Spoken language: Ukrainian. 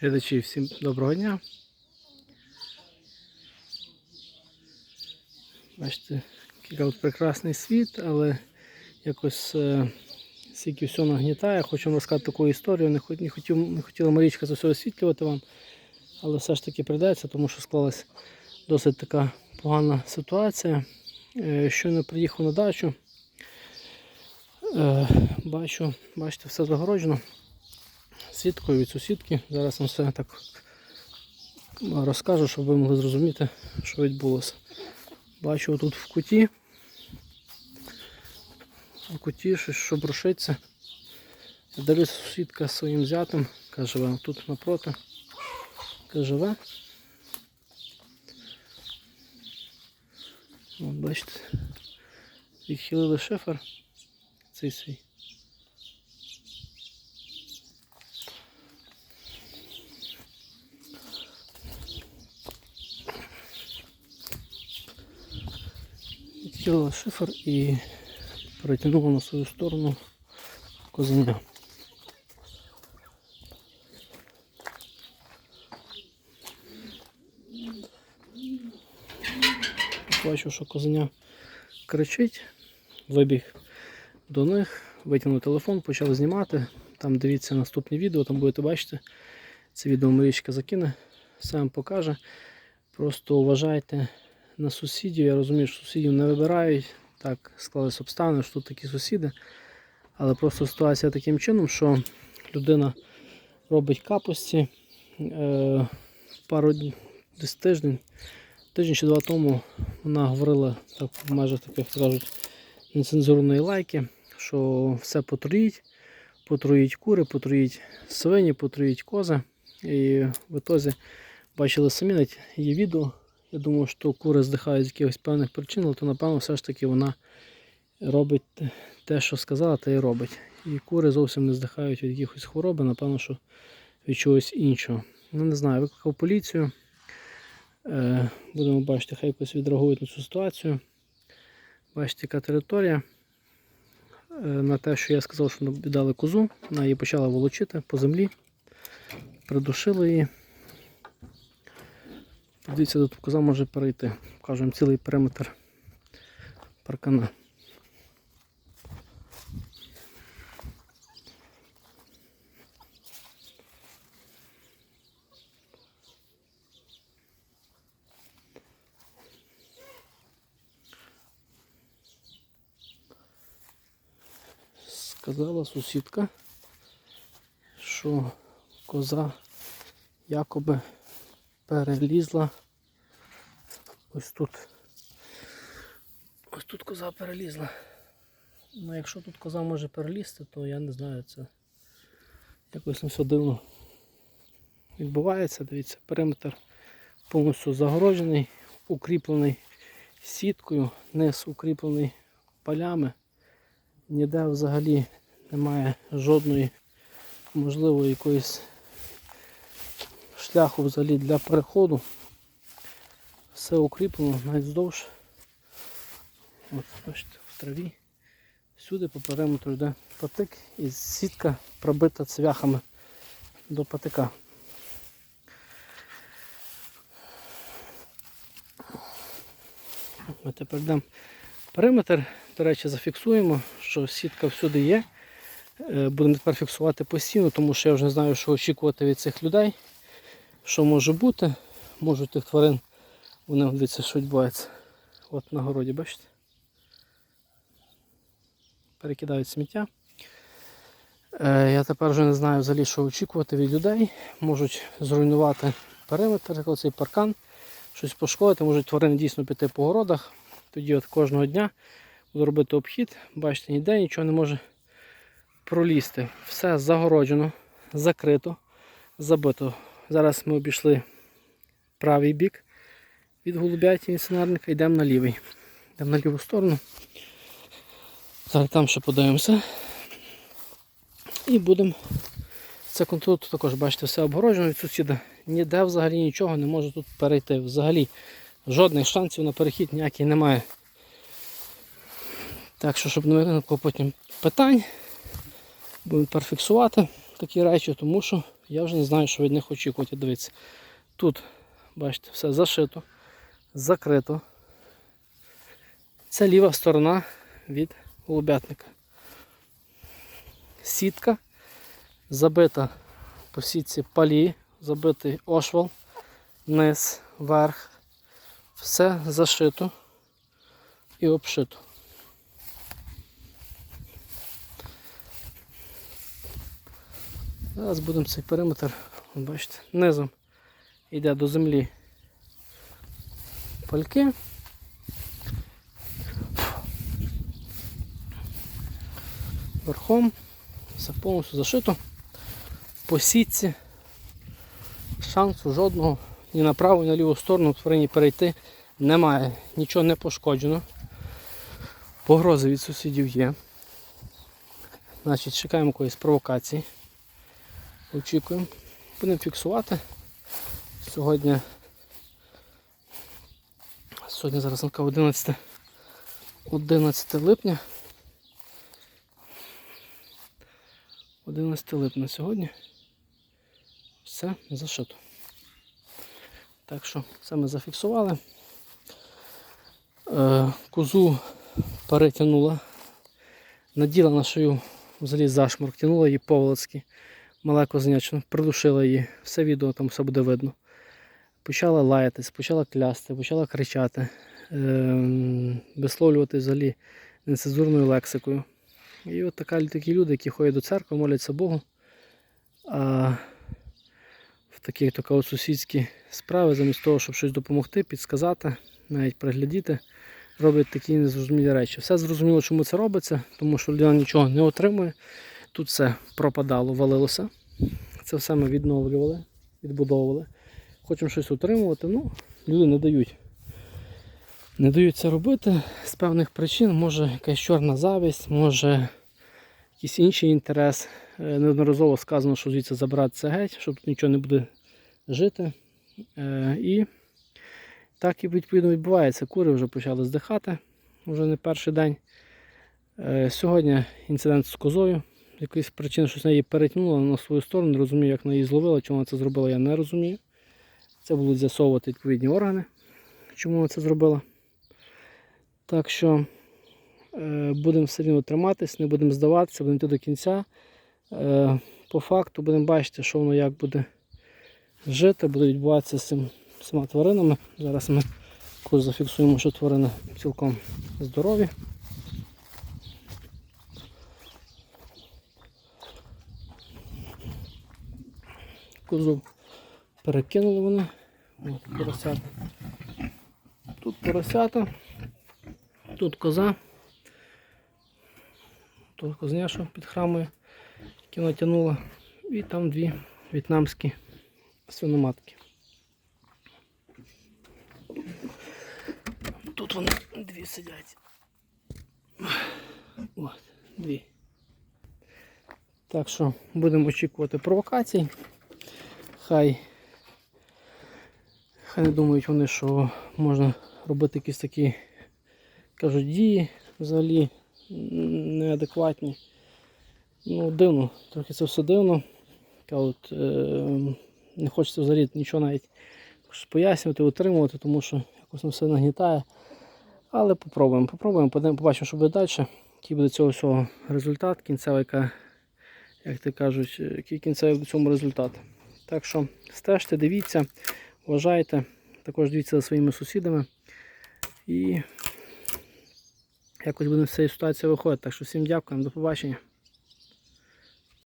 Глядачі, всім доброго дня. Бачите, який прекрасний світ, але якось е, стільки все нагнітає. Хочу вам розказати таку історію. Не, не, хотів, не хотіла Марічка це все освітлювати вам, але все ж таки прийдеться, тому що склалась досить така погана ситуація. Е, щойно приїхав на дачу. Е, бачу, бачите, все загороджено сіткою від сусідки. Зараз вам все так розкажу, щоб ви могли зрозуміти, що відбулося. Бачу тут в куті. В куті щось що брошиться. Далі сусідка своїм зятем, каже, живе тут напроти. Каже, живе. От, бачите, відхилили шифер цей свій. Відкрила шифер і перетягнула на свою сторону козеня. Бачу, що козеня кричить, вибіг до них, витягнув телефон, почав знімати. Там дивіться наступне відео, там будете бачити. Це відео Марічка закине, сам покаже. Просто вважайте на сусідів. Я розумію, що сусідів не вибирають. Так склалися обставини, що тут такі сусіди. Але просто ситуація таким чином, що людина робить капусті. Е, пару десь тиждень, тиждень чи два тому вона говорила так, межах таких кажуть, нецензурної лайки, що все потруїть, потруїть кури, потруїть свині, потруїть кози. І в ітозі бачили самі навіть її відео. Я думаю, що кури здихають з якихось певних причин, але то напевно все ж таки вона робить те, що сказала, те і робить. І кури зовсім не здихають від якихось хвороби, напевно, що від чогось іншого. Ну, не знаю, викликав поліцію. Е, будемо бачити, хай якось відреагують на цю ситуацію. Бачите, яка територія. Е, на те, що я сказав, що віддали козу, вона її почала волочити по землі, придушили її. Подивіться, тут коза може перейти. Кажемо, цілий периметр паркана. Сказала сусідка, що коза якоби перелізла ось тут. Ось тут коза перелізла. Ну, якщо тут коза може перелізти, то я не знаю, це якось не все дивно відбувається. Дивіться, периметр повністю загороджений, укріплений сіткою, низ укріплений полями. Ніде взагалі немає жодної можливої якоїсь шляху взагалі для переходу. Все укріплено навіть вздовж. От, бачите, в траві. Всюди по периметру йде патик і сітка пробита цвяхами до патика. Ми тепер йдемо периметр. До речі, зафіксуємо, що сітка всюди є. Е, Будемо тепер фіксувати постійно, тому що я вже не знаю, що очікувати від цих людей. Що може бути. Можуть тих тварин, вони дивіться, що відбувається. От на городі, бачите? Перекидають сміття. Е, я тепер вже не знаю взагалі, що очікувати від людей. Можуть зруйнувати периметр, оцей паркан, щось пошкодити, можуть тварини дійсно піти по городах. Тоді от кожного дня буду робити обхід. Бачите, ніде нічого не може пролізти. Все загороджено, закрито, забито. Зараз ми обійшли правий бік від голубяті від йдемо на лівий. Йдемо на ліву сторону. Зараз там ще подивимося. І будемо. Це тут також, бачите, все обгороджено від сусіда. Ніде взагалі нічого не може тут перейти. Взагалі жодних шансів на перехід ніяких немає. Так що, щоб не виникло потім питань, будемо тепер фіксувати такі речі, тому що я вже не знаю, що від них очікувати. Дивіться. Тут, бачите, все зашито, закрито. Це ліва сторона від голубятника. Сітка забита по сітці палі, забитий ошвал, низ, верх. Все зашито і обшито. Зараз будемо цей периметр, бачите, низом йде до землі пальки. Верхом все повністю зашито. По сітці шансу жодного ні на праву, ні на ліву сторону тварині перейти немає. Нічого не пошкоджено. Погрози від сусідів є. Значить, чекаємо якоїсь провокації. Очікуємо. Будемо фіксувати. Сьогодні. Сьогодні зараз на 11, 11 липня. 11 липня сьогодні. Все зашито. Так що це ми зафіксували. Е, Козу перетягнула, наділа на шию взагалі зашморк, тягнула її поволоцьки, мала козенячна, придушила її, все відео там все буде видно. Почала лаятись, почала клясти, почала кричати, е, висловлювати взагалі нецензурною лексикою. І от такі люди, які ходять до церкви, моляться Богу. А в такі от сусідські справи, замість того, щоб щось допомогти, підсказати, навіть приглядіти, роблять такі незрозумілі речі. Все зрозуміло, чому це робиться, тому що людина нічого не отримує. Тут все пропадало, валилося. Це все ми відновлювали, відбудовували. Хочемо щось отримувати, ну, люди не дають. Не дають це робити з певних причин. Може якась чорна завість, може якийсь інший інтерес. Е, Неодноразово сказано, що звідси забрати це геть, що тут нічого не буде жити. Е, І так і відповідно відбувається. Кури вже почали здихати, вже не перший день. Е, Сьогодні інцидент з козою. Якоїсь причини щось на її перетягнуло на свою сторону. Не розумію, як вона її зловила, чому вона це зробила, я не розумію. Це будуть з'ясовувати відповідні органи, чому вона це зробила. Так що е, будемо все рівно триматись, не будемо здаватися, будемо йти до кінця. Е, по факту будемо бачити, що воно як буде жити, буде відбуватися з цим, всіма тваринами. Зараз ми зафіксуємо, що тварини цілком здорові. Козу перекинули вони. От, поросята. Тут поросята, тут коза. Тут козняша під храмою, яку натягнула. І там дві в'єтнамські свиноматки. Тут вони дві сидять. От, дві. Так що будемо очікувати провокацій. Хай Хай не думають вони, що можна робити якісь такі, кажуть, дії взагалі неадекватні. Ну, дивно, трохи це все дивно. От, е, не хочеться взагалі нічого навіть пояснювати, утримувати, тому що якось воно все нагнітає. Але попробуємо, попробуємо, побачимо, що буде далі. Який буде цього всього результат, кінцевий, як ти кажуть, який кінцевий в цьому результат. Так що стежте, дивіться. Вважайте, також дивіться за своїми сусідами. І якось будемо з цієї ситуації виходити. Так що всім дякуємо, до побачення.